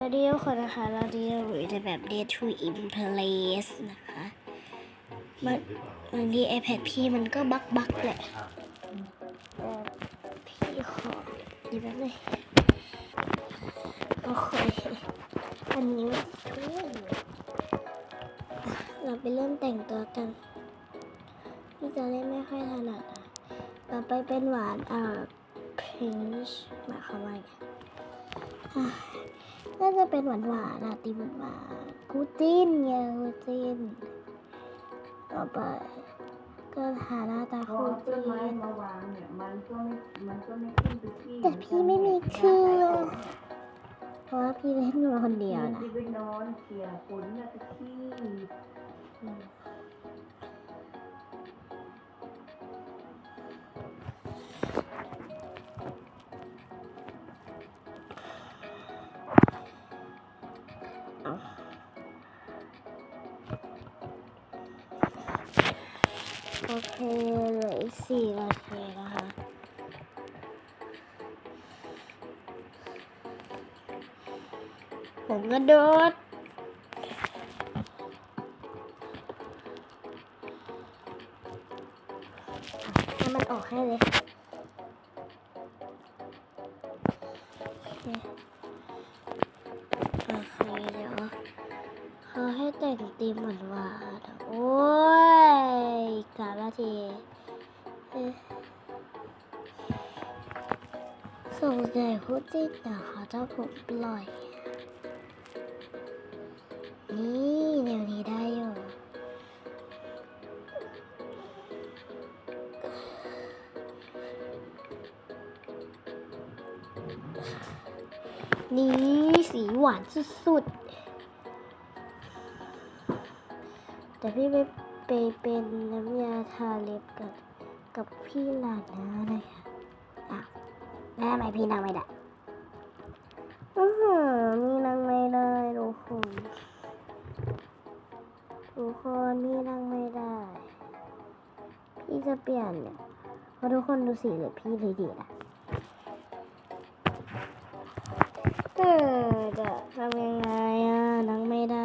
สวัสดีทุกคนนะคะเราจะอยู่ในแบบ Day to in place นะคะมันบางที iPad พี่มันก็บักบักๆแหละเอ่อพี่ขอดีแป๊บนึงโอเคอันนี้มันช่วยอยู่อะเราไปเริ่มแต่งตัวกันพี่จะเล่นไม่ค่อยถนัดอะต่อไปเป็นหวานอ่า pinch หมายความว่าไงอะ น่าจะเป็นหวานหวานอะตีหวานหวานกูจิ้นไงกูจิ้น ต่อไป ก็หาหน้าตาคูต้จิ้นไม้นมาวางเนี่ยมันก็ไม่มันก็ไม่ขึ้นไปที่แต่พี่ไม่มีเครื่องเพราะว่าพี่เล่นมาคนเดียวนะที่ไปนอนเขี่ยฝนน่ะตะขี้ โอเคเหลืออีกสี่นาทีนะคะผมกระโดดให้มันออกให้เลยโอเคเดี๋ยวเขาให้แต่งตีมหวานหวานๆโอ้ สงสัยพูดจริงแต่เขาจะผมปล่อย นี่แนวนี้ได้อยู่นี่สีหวานสุดๆ แต่พี่ไปไปเป็นน้ำยาทาเล็บกับกับพี่หลานนะเลยค่ะอะ แม่ทำไมพี่นั่งไม่ได้อือหือมีนั่งไม่ได้ทุกคนทุกคนพี่นั่งไม่ได้ พี่จะเปลี่ยนเนี่ยเพราะทุกคนดูสีเลือพี่เลยดีนะเออจะทำยังไงอะนังไม่ได้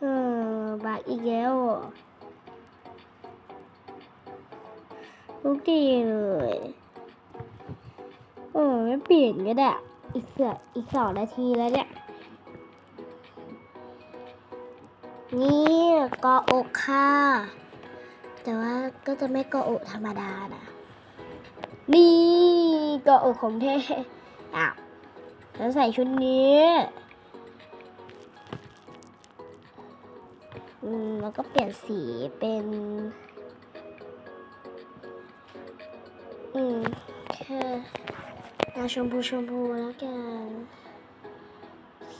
เออบากอีกแล้วอะ ทุกทีเลยเออไม่เปลี่ยนก็ได้ อีกเสืออีกสองนาทีแล้วเนี่ย นี่กออกค่ะ แต่ว่าก็จะไม่กออกธรรมดานะ นี่กาะอกของเท่อ้าวแล้วใส่ชุดนี้อืมแล้วก็เปลี่ยนสีเป็น อืมแค่เอาชมพูชมพูแล้วกัน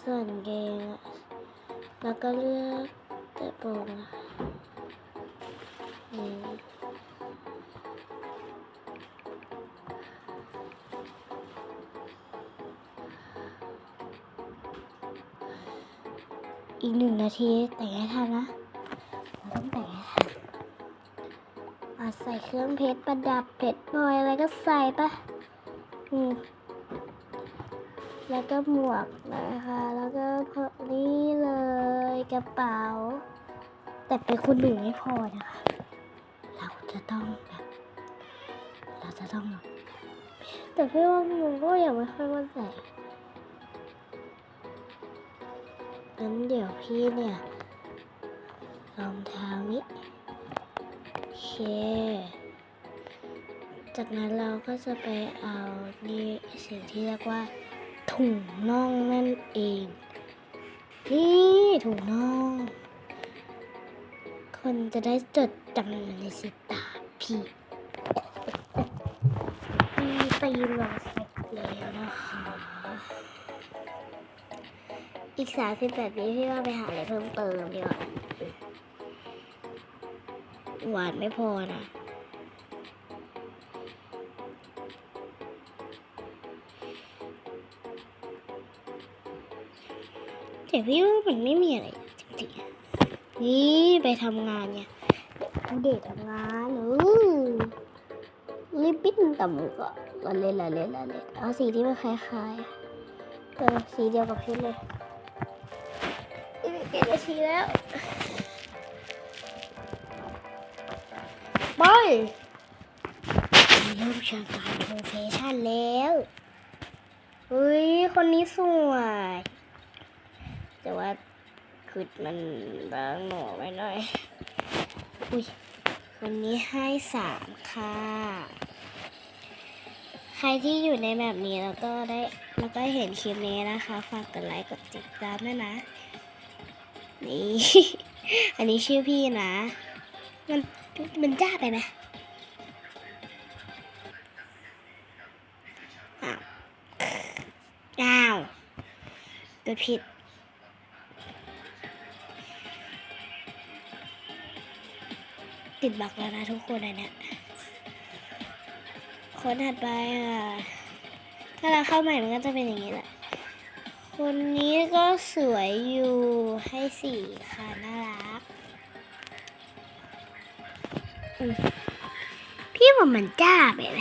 ส่วนเกงอะแล้วก็เลือกแต่โปรงอะอืมอีกหนึ่งนาทีแต่งให้ทันนะ ส่เครื่องเพชรประดับเพชรพลอยอะไรก็ใส่ปะอืมแล้วก็หมวกนะคะ แล้วก็พนี่เลยกระเป๋า แต่เป็นคนหนึ่งไม่พอนะคะ เราจะต้องแบบเราจะต้องแต่พี่ว่าหนูก็ยังไม่ค่อยมั่นใจงั้นเดี๋ยวพี่เนี่ยรองเท้านี้ เค จากนั้นเราก็จะไปเอานี่สิ่งที่เรียกว่า ถุงน่องนั่นเอง นี่ถุงน่อง คนจะได้จดจำในสิตาพี่พี่ตีเราเสร็จแล้วนะคะอีกสามสิบแปดวิพี่ว่าไปหาอะไรเพิ่มเติมดีกว่า หวานไม่พอนะแต่พี่ว่ามันไม่มีอะไรจริงๆ นี่ไปทำงานเนี่ยเด็กทำงานเออรีบปิ้นต่ำก่อนเล่นเราเล่นเราเล่นเอาสีที่มันคล้ายๆเออสีเดียวกับเพชรเลยเป็นเกมนาทีแล้ว ไปเริ่มชาการโปรเฟชั่นแล้วเฮ้ย คนนี้สวย แต่ว่าคือมันบางหน่อไว้หน่อย อุ้ยวันนี้ให้สามค่ะ ใครที่อยู่ในแบบนี้แล้วก็ได้แล้วก็เห็นคลิปนี้นะคะ ฝากกดไลค์ กดติดตามด้วยนะ นี่ อันนี้ชื่อพี่นะ มัน มันจ้าไปไหมอ้าวอ้าวผิดติดบักแล้วนะทุกคนอันเนี้ยคนถัดไปอะ ถ้าเราเข้าใหม่มันก็จะเป็นอย่างนี้แหละ คนนี้ก็สวยอยู่ให้สี่ค่ะน่า พี่ว่ามันจ้าไปไหม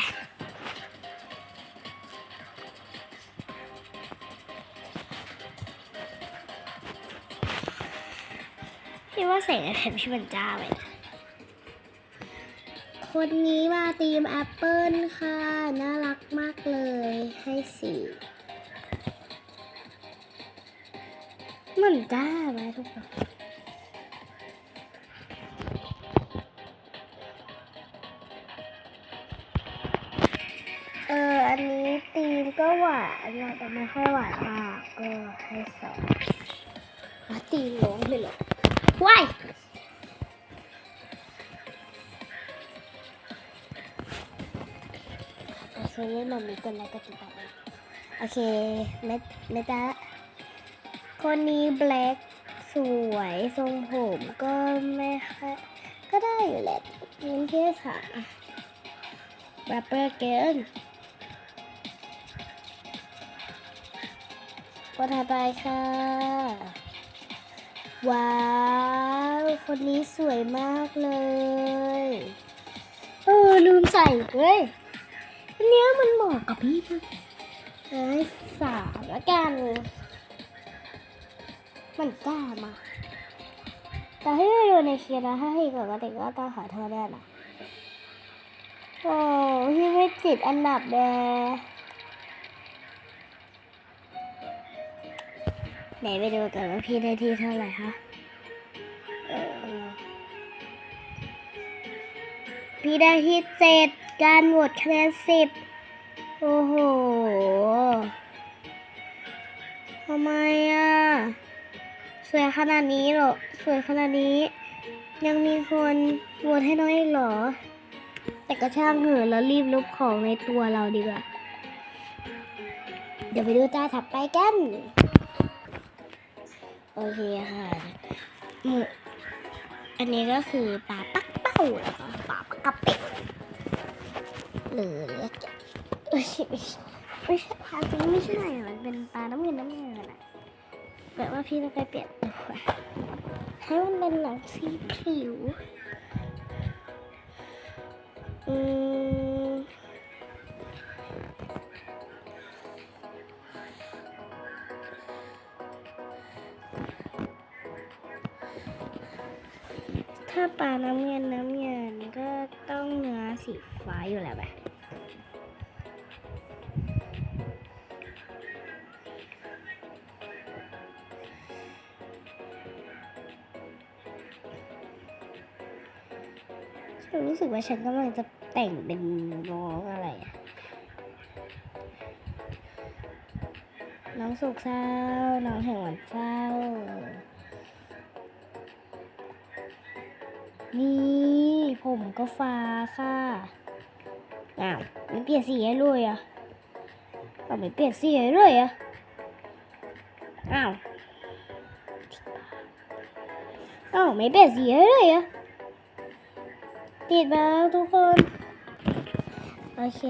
พี่ว่าใส่อะไรพี่มันจ้าไปนะคนนี้มาตีมแอปเปิลค่ะ น่ารักมากเลยให้สี่เหมือนจ้าไหมทุกคน ก็หวานนะแต่ไม่ค่อยหวานมากก็ให้สองอะตีมร้องเลยหรอว้ายโอเคเล่นแบบนี้กันแล้วก็ติดต่อไปโอเคเมตเมตาคนนี้แบล็กสวยทรงผมก็ไม่ค่อยก็ได้อยู่แหละงั้นที่สามแรปเปอร์เกิน คนถัดไปค่ะ ว้าว คนนี้สวยมากเลย เออ ลืมใส่เว้ยอันนี้มันเหมาะกับพี่มากเอ้สามละกัน มันกล้ามา แต่ให้ไปดูในคลิปนะถ้าพี่ปกติก็ต้องขอโทษด้วยนะโอ้พี่ไม่ติดอันดับแด ไหนไปดูกันว่าพี่ได้ที่เท่าไหร่คะเออพี่ได้ที่เจ็ดการโหวตคะแนนสิบโอ้โหทำไมอะ สวยขนาดนี้เหรอ สวยขนาดนี้ ยังมีคนโหวตให้น้อยเหรอ แต่ก็ช่างเหอะแล้วรีบลบของในตัวเราดีกว่า เดี๋ยวไปดูตาถัดไปกัน โอเคค่ะหมูอันนี้ก็คือปลาปักเป้าเหรอคะปลาปักกระเป็ดหรือเรียกไม่ใช่ไม่ใช่ไม่ใช่ปลาจริงไม่ใช่อะมันเป็นปลาน้ำเงินน้ำเงินอะแบบว่าพี่ต้องไปเปลี่ยนตัวให้มันเป็นหนังสีผิวอืม ถ้าปลาน้ำเงินน้ำเงินก็ต้องเนื้อสีฟ้าอยู่แล้วไหมฉันรู้สึกว่าฉันกำลังจะแต่งเป็นน้องอะไรอะน้องสุกเศร้า น้องแห่งวันเศร้า นี่ผมก็ฟ้าค่ะอ้าวไม่เปลี่ยนสีให้เลยอะเอาไม่เปลี่ยนสีให้เลยอะอ้าวอ้าวไม่เปลี่ยนสีให้เลยอะติดแล้วทุกคนโอเค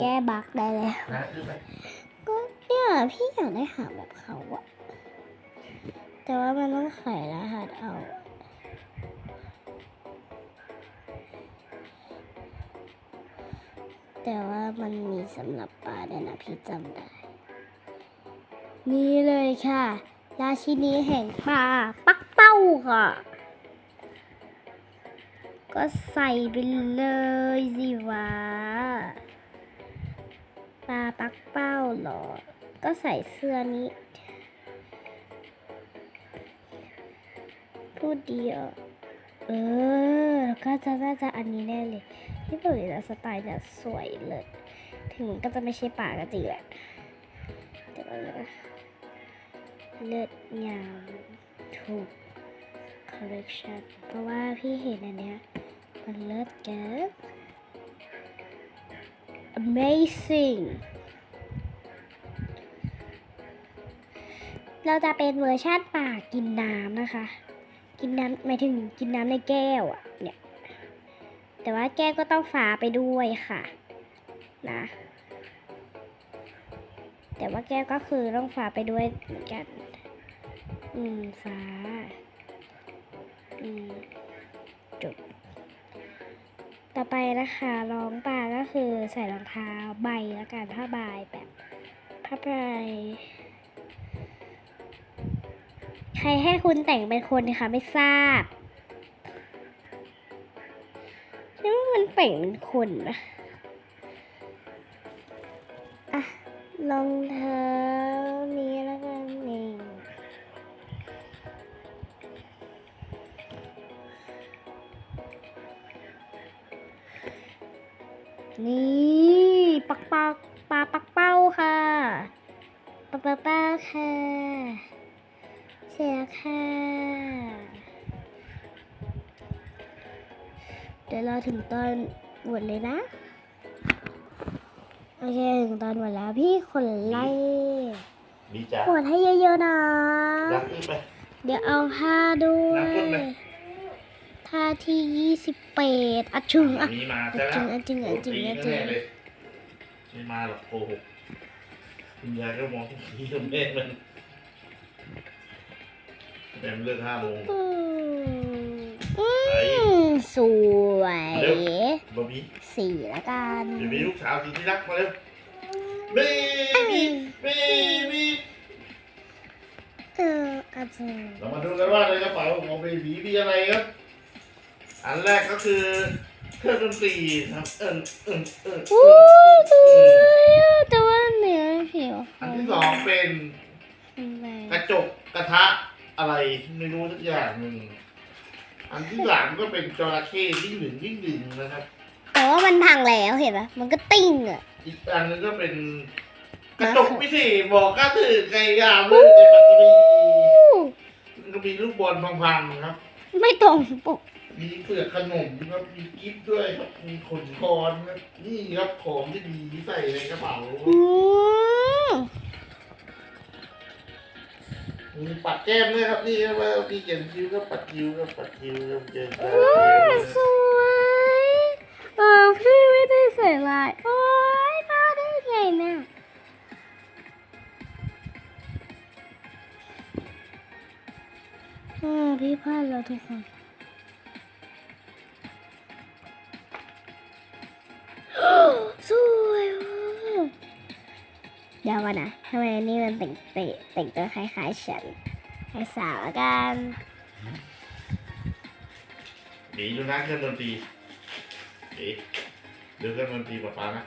แก้บั๊กได้แล้วนะขึ้นไปก็เนี่ยพี่อยากได้หางแบบเขาอะแต่ว่ามันต้องไขรหัสเอา แต่ว่ามันมีสำหรับปลาเนี่ยนะพี่จำได้ นี่เลยค่ะ ราชินีแห่งปลาปักเป้าค่ะ ก็ใส่ไปเลยสิวะปลาปักเป้าหรอ ก็ใส่เสื้อนี้พูดดีอะ เออแล้วก็จะน่าจะอันนี้แน่เลยที่เกาหลีนะสไตล์เนี่ยสวยเลย ถึงก็จะไม่ใช่ป่าก็จริงแหละแต่ว่าเลือดยาวถูก collection เพราะว่าพี่เห็นอันเนี้ยมันเลิศเกิน amazing เราจะเป็นเวอร์ชันป่ากินน้ำนะคะ กินน้ำหมายถึงกินน้ำในแก้วอะเนี่ยแต่ว่าแก้วก็ต้องฝาไปด้วยค่ะนะ แต่ว่าแก้วก็คือต้องฝาไปด้วยเหมือนกัน อืมฝาอืมจบต่อไปนะคะรองป่าก็คือใส่รองเท้าใบแล้วกันผ้าใบแบบผ้าใบ ใครให้คุณแต่งเป็นคนนะคะไม่ทราบนี่ว่ามันแต่งเป็นคนนะอะรองเท้านี้แล้วกันนี่นี่ปักปักปลาปักเป้าค่ะปักปักเป้าค่ะ ดี๋ยวรอถึงตอนหมดเลยนะโอเคถึงตอนหมดแล้วพี่คนไล่นี่จ้ะกดให้เยอะๆนะรักขึ้นไปเดี๋ยวเอาผ้าด้วนับขึ้นไหมยท่าที่ยี่สิบเปดอะชึงอะมีมาใช่ไหมจริงอะจริงอะจริงอะจริงแน่เลยไม่มาหรอกโกหกคุณยายก็มองที่คุณแม่มันแม่มันเลิกห้าโมง อืมอืมสวย เร็วบะบี้สี่ละกันเดี๋ยวมีลูกสาวสุดที่รักมาเร็วเบบี้เบบี้เอออาจารย์เรามาดูกันว่าในกระเป๋าของเบบีมีอะไรครับ อันแรกก็คือเครื่องดนตรีครับเอิญเอิญเอิญอู้สวยอะแต่ว่าเนื้อผิวอันที่สองเป็นแรงกระจกกระทะอะไรไม่รู้สักอย่างหนึ่ง อันที่สามก็เป็นจระเข้ยิ่งหนึ่งยิ่งดึงนะครับแต่ว่ามันพังแล้วเห็นปะมันก็ติ้งอะอีกอันนึงก็เป็นกระจกพิเศษบอกก็ถือไก่ยาวมือในปัตตานีมันก็มีลูกบอลพังๆครับ ไม่ตรงปกมีเปลือกขนมครับมีกิ๊บด้วยครับ มีขนคอนครับนี่ครับของที่ดีใส่ในกระเป๋าอื มีปัดแก้มด้วยครับนี่ครับว่ามีเขียนคิ้วก็ปัดคิ้วก็ปัดคิ้วครับเขียนตาว้าวสวยเออพี่ไม่ได้ใส่ลายโอ้ยมาได้ไงเนี่ยเออพี่พลาดแล้วทุกคน นนะทำไมอันนี่มันแต่งเตะแต่งตัวคล้ายๆฉันคล้ายสาวละกันหนีดูนะเครื่องดนตรีหนีดูเครื่องดนตรีป๊าป๊านะ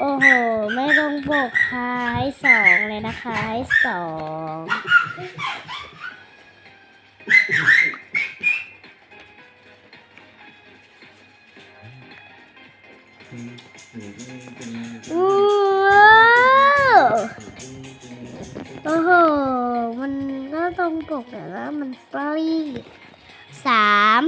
โอ้โห ไม่ต้องปกค่ะให้สองเลยนะคะให้สอง ที่สาม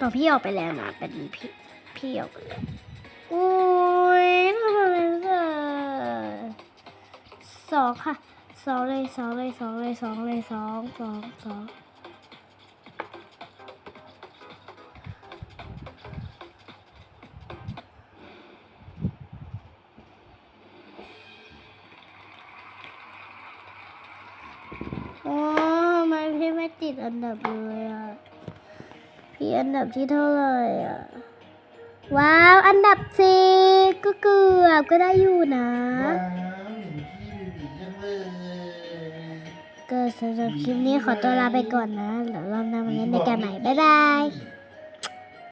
ตอนพี่ออกไปแล้วนะเป็นพี่พี่ออกไปแล้วโอ้ยทำไรกันสองค่ะสองเลยสองเลยสองเลยสองเลยสองสองสอง ติดอันดับเลยอะ พี่อันดับที่เท่าไหร่อะ ว้าว อันดับสี่ก็เกือบก็ได้อยู่นะ ว้าวเห็นพี่บีบีจังเลยก็สำหรับคลิปนี้ขอตัวลาไปก่อนนะเดี๋ยวเรานำมาเล่นในกันใหม่ บ๊ายบายย